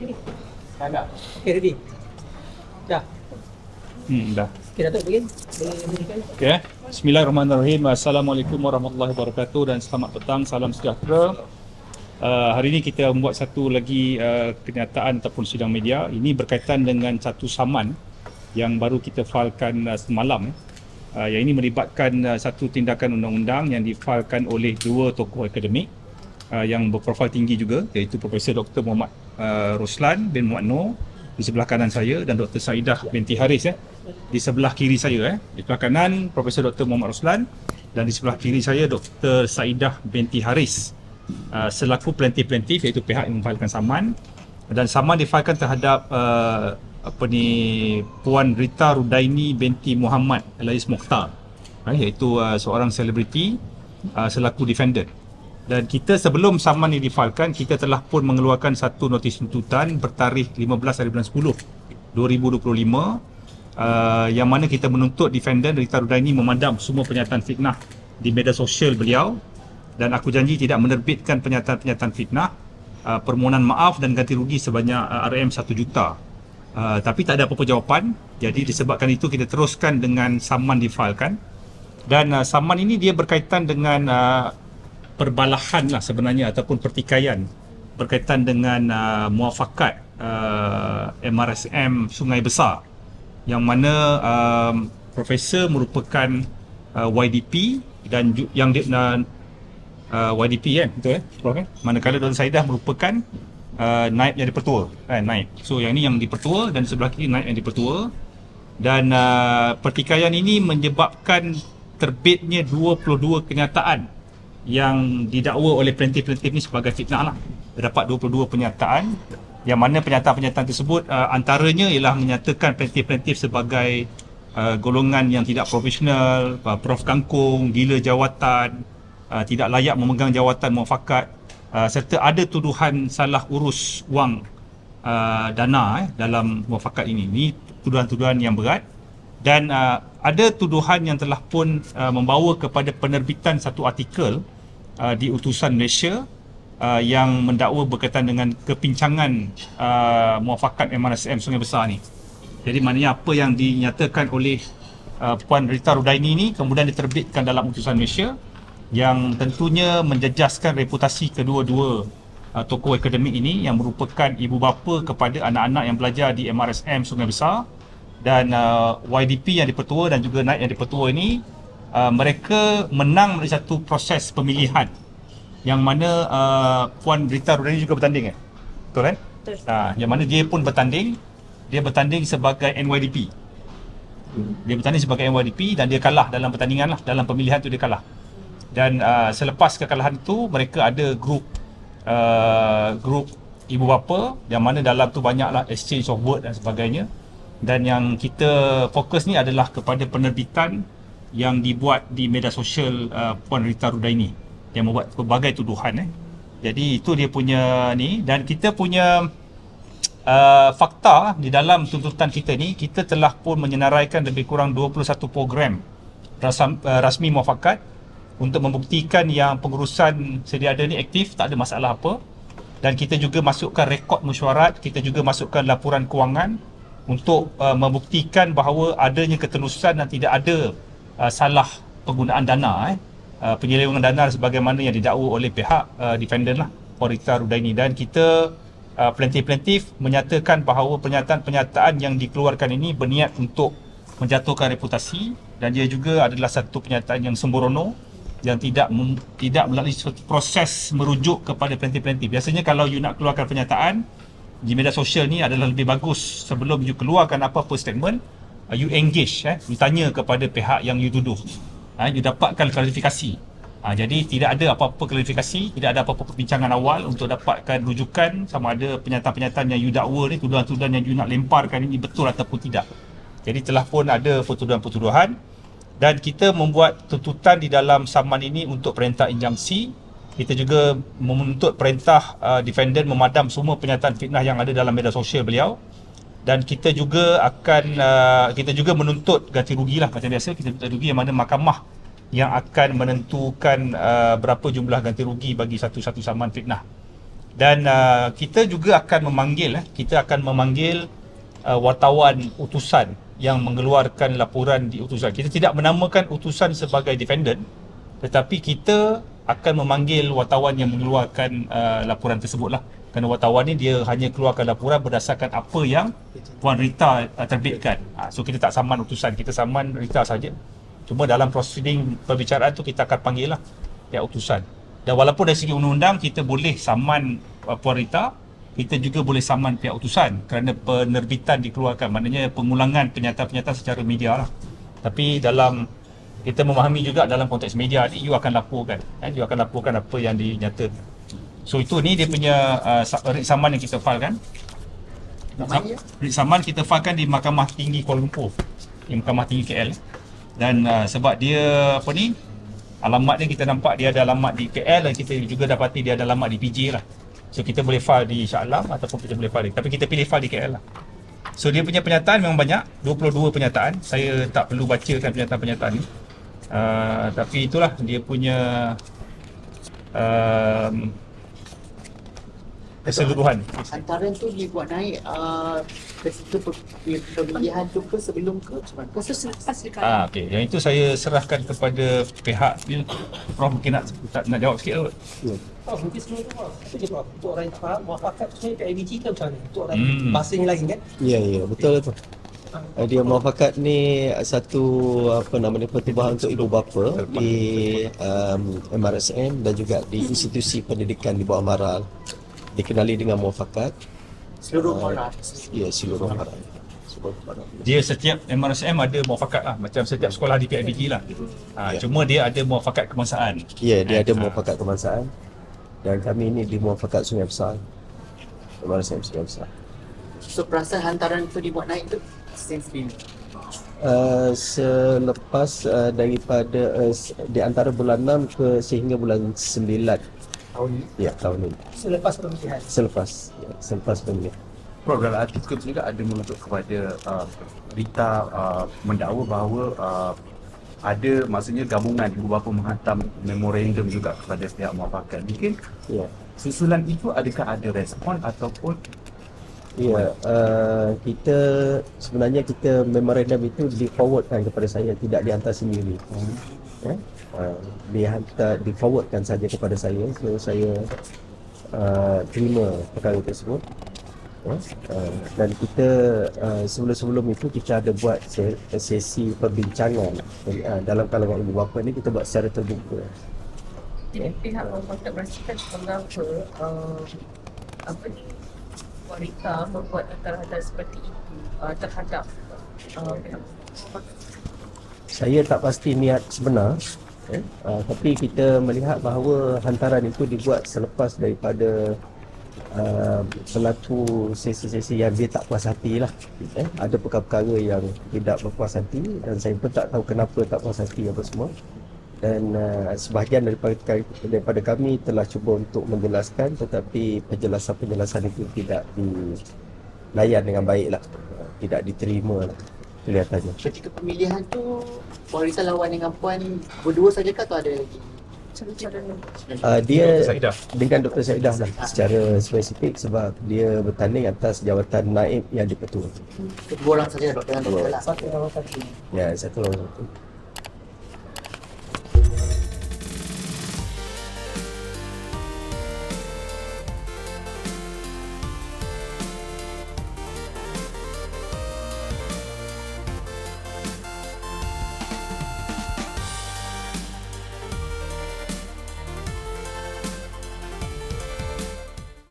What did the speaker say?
Okay, ready? Dah. Hmm, dah. Okay, Datuk, begin. Boleh berikan. Okay. Bismillahirrahmanirrahim. Assalamualaikum warahmatullahi wabarakatuh dan selamat petang. Salam sejahtera. Uh, hari ini kita membuat satu lagi uh, kenyataan ataupun sidang media. Ini berkaitan dengan satu saman yang baru kita failkan uh, semalam. Uh, yang ini melibatkan uh, satu tindakan undang-undang yang difailkan oleh dua tokoh akademik uh, yang berprofil tinggi juga iaitu Profesor Dr. Muhammad uh, Roslan bin Muhammad Noor di sebelah kanan saya dan Dr. Saidah binti Haris ya di sebelah kiri saya eh di sebelah kanan Profesor Dr. Muhammad Roslan dan di sebelah kiri saya Dr. Saidah binti Haris uh, selaku plaintiff-plaintiff iaitu pihak yang memfailkan saman dan saman difailkan terhadap uh, apa ni Puan Rita Rudaini binti Muhammad alias Mukhtar uh, iaitu uh, seorang selebriti uh, selaku defendant dan kita sebelum saman ini difailkan kita telah pun mengeluarkan satu notis tuntutan bertarikh 15 hari bulan 10 2025 uh, yang mana kita menuntut defendant Rita Rudaini memadam semua pernyataan fitnah di media sosial beliau. Dan aku janji tidak menerbitkan pernyataan-pernyataan fitnah uh, permohonan maaf dan ganti rugi sebanyak uh, RM 1 juta. Uh, tapi tak ada apa-apa jawapan. Jadi disebabkan itu kita teruskan dengan saman difailkan dan uh, saman ini dia berkaitan dengan uh, perbalahan lah sebenarnya ataupun pertikaian berkaitan dengan uh, muafakat uh, MRSM Sungai Besar. Yang mana um, profesor merupakan uh, YDP dan ju- yang dia uh, uh, YDP kan betul eh? Prof kan manakala Dr. Saidah merupakan uh, naib yang dipertua kan naib. So yang ni yang dipertua dan sebelah kiri naib yang dipertua. Dan uh, pertikaian ini menyebabkan terbitnya 22 kenyataan yang didakwa oleh plaintiff-plaintiff ni sebagai fitnah lah. Terdapat 22 pernyataan yang mana pernyataan-pernyataan tersebut uh, antaranya ialah menyatakan plaintiff-plaintiff sebagai uh, golongan yang tidak profesional, uh, prof kangkung, gila jawatan, uh, tidak layak memegang jawatan muafakat uh, serta ada tuduhan salah urus wang uh, dana eh, dalam muafakat ini. Ini tuduhan-tuduhan yang berat dan uh, ada tuduhan yang telah pun uh, membawa kepada penerbitan satu artikel uh, di utusan Malaysia uh, yang mendakwa berkaitan dengan kepincangan uh, muafakat MRSM Sungai Besar ni. Jadi maknanya apa yang dinyatakan oleh uh, Puan Rita Rudaini ni kemudian diterbitkan dalam utusan Malaysia yang tentunya menjejaskan reputasi kedua-dua uh, tokoh akademik ini yang merupakan ibu bapa kepada anak-anak yang belajar di MRSM Sungai Besar dan uh, YDP yang dipertua dan juga naik yang dipertua ini uh, mereka menang melalui satu proses pemilihan yang mana uh, Puan Rita Rudani juga bertanding eh? Betul kan? Betul. Uh, yang mana dia pun bertanding dia bertanding sebagai NYDP dia bertanding sebagai NYDP dan dia kalah dalam pertandingan lah dalam pemilihan tu dia kalah dan uh, selepas kekalahan itu mereka ada grup uh, grup ibu bapa yang mana dalam tu banyaklah exchange of word dan sebagainya dan yang kita fokus ni adalah kepada penerbitan yang dibuat di media sosial uh, Puan Rita Rudaini. Yang membuat pelbagai tuduhan eh. Jadi itu dia punya ni. Dan kita punya uh, fakta di dalam tuntutan kita ni kita telah pun menyenaraikan lebih kurang 21 program rasam, uh, rasmi muafakat untuk membuktikan yang pengurusan sedia ada ni aktif tak ada masalah apa. Dan kita juga masukkan rekod mesyuarat kita juga masukkan laporan kewangan untuk uh, membuktikan bahawa adanya keterusan dan tidak ada uh, salah penggunaan dana eh uh, penyelewengan dana sebagaimana yang didakwa oleh pihak uh, defendant lah Porita Rudaini dan kita uh, plaintiff-plaintiff menyatakan bahawa pernyataan-pernyataan yang dikeluarkan ini berniat untuk menjatuhkan reputasi dan dia juga adalah satu pernyataan yang sembrono yang tidak mem- tidak melalui suatu proses merujuk kepada plaintiff-plaintiff. Biasanya kalau you nak keluarkan pernyataan di media sosial ni adalah lebih bagus sebelum you keluarkan apa-apa statement uh, you engage eh you tanya kepada pihak yang you tuduh. Ha, you dapatkan klarifikasi. Ha, jadi tidak ada apa-apa klarifikasi, tidak ada apa-apa perbincangan awal untuk dapatkan rujukan sama ada pernyataan-pernyataan yang you dakwa ni, tuduhan-tuduhan yang you nak lemparkan ini betul ataupun tidak. Jadi telah pun ada pertuduhan-pertuduhan dan kita membuat tuntutan di dalam saman ini untuk perintah injangsi. Kita juga menuntut perintah uh, defendant memadam semua pernyataan fitnah yang ada dalam media sosial beliau. Dan kita juga akan uh, kita juga menuntut ganti rugi lah macam biasa kita ganti rugi yang mana mahkamah yang akan menentukan uh, berapa jumlah ganti rugi bagi satu-satu saman fitnah. Dan uh, kita juga akan memanggil eh, kita akan memanggil uh, wartawan utusan yang mengeluarkan laporan di utusan. Kita tidak menamakan utusan sebagai defendant tetapi kita akan memanggil wartawan yang mengeluarkan uh, laporan tersebut lah. Kerana wartawan ni dia hanya keluarkan laporan berdasarkan apa yang Puan Rita uh, terbitkan. Uh, so kita tak saman utusan, kita saman Rita saja. Cuma dalam proceeding perbicaraan tu kita akan panggil lah pihak utusan. Dan walaupun dari segi undang-undang kita boleh saman uh, Puan Rita, kita juga boleh saman pihak utusan kerana penerbitan dikeluarkan. Maknanya pengulangan penyataan-penyataan secara media lah. Tapi dalam kita memahami juga dalam konteks media ni you akan laporkan eh, you akan laporkan apa yang dinyatakan so itu ni dia punya uh, writ saman yang kita file kan? Sa- writ saman kita filekan di Mahkamah Tinggi Kuala Lumpur di Mahkamah Tinggi KL dan uh, sebab dia apa ni alamat dia kita nampak dia ada alamat di KL dan kita juga dapati dia ada alamat di PJ lah. So kita boleh file di Shah Alam ataupun kita boleh file di, tapi kita pilih file di KL lah. So dia punya penyataan memang banyak 22 penyataan Saya tak perlu bacakan penyataan-penyataan ni. Uh, Tapi itulah dia punya um, Keseluruhan Hantaran tu dibuat naik uh, ketika pe- pemilihan tu ke sebelum ke macam mana? Selepas dekat Ah, okay. Yang itu saya serahkan kepada pihak ni. Prof mungkin nak tak, nak jawab sikit kot. Oh, mungkin sebelum tu Prof. Apa je Prof? Untuk orang yang tak faham, muafakat tu sebenarnya PIBG ke macam mana? Untuk orang Hmm. bahasa yang lain kan? Ya, ya, betul tu. Uh, Dia muafakat ni satu apa namanya pertubuhan untuk ibu bapa di um, MRSM dan juga di institusi pendidikan di bawah Amaral dikenali dengan muafakat Seluruh Ah. orang. ya seluruh Amaral. Dia setiap MRSM ada muafakat lah. Macam setiap sekolah di PIBG lah. Ha, Ya. Cuma dia ada muafakat kebangsaan. Ya, dia ada Ah. muafakat kebangsaan dan kami ini di muafakat Sungai Besar. MRSM Sungai Besar. So perasaan hantaran tu dibuat naik tu since bila? Uh, selepas uh, daripada uh, di antara bulan 6 ke sehingga bulan 9 Tahun ni. ya tahun ini Selepas pemilihan. selepas ya, selepas pemilihan dalam artikel tu juga ada menuntut kepada uh, Rita uh, mendakwa bahawa uh, ada maksudnya gabungan ibu bapa menghantam memorandum juga kepada pihak muafakat. Mungkin ya susulan itu adakah ada respon ataupun ya uh, kita sebenarnya kita memorandum itu di forwardkan kepada saya tidak dihantar sendiri ya uh, dihantar di forwardkan saja kepada saya so saya uh, terima perkara tersebut ya. uh, dan kita uh, sebelum-sebelum itu kita ada buat se- sesi perbincangan uh, dalam kalangan ibu bapa ni kita buat secara terbuka Jadi pihak kontak merasakan mengapa uh, apa ni wanita membuat hantar-hantar seperti itu uh, terhadap uh, pihak saya tak pasti niat sebenar eh, uh, tapi kita melihat bahawa hantaran itu dibuat selepas daripada uh, berlaku sesi-sesi yang dia tak puas hati lah eh, ada perkara-perkara yang tidak berpuas hati dan saya pun tak tahu kenapa tak puas hati apa semua. Dan uh, sebahagian daripada daripada kami telah cuba untuk menjelaskan tetapi penjelasan-penjelasan itu tidak dilayan dengan baik lah. Tidak diterima lah kelihatannya Ketika pemilihan tu Puan Rita lawan dengan Puan berdua saja ke atau ada lagi? Uh, dia Dr. Saidah. dengan Dr. Saidah lah secara spesifik sebab dia bertanding atas jawatan naib yang dipertua. Kedua orang saja dan doktor lah. Satu orang satu. Ya, satu orang satu.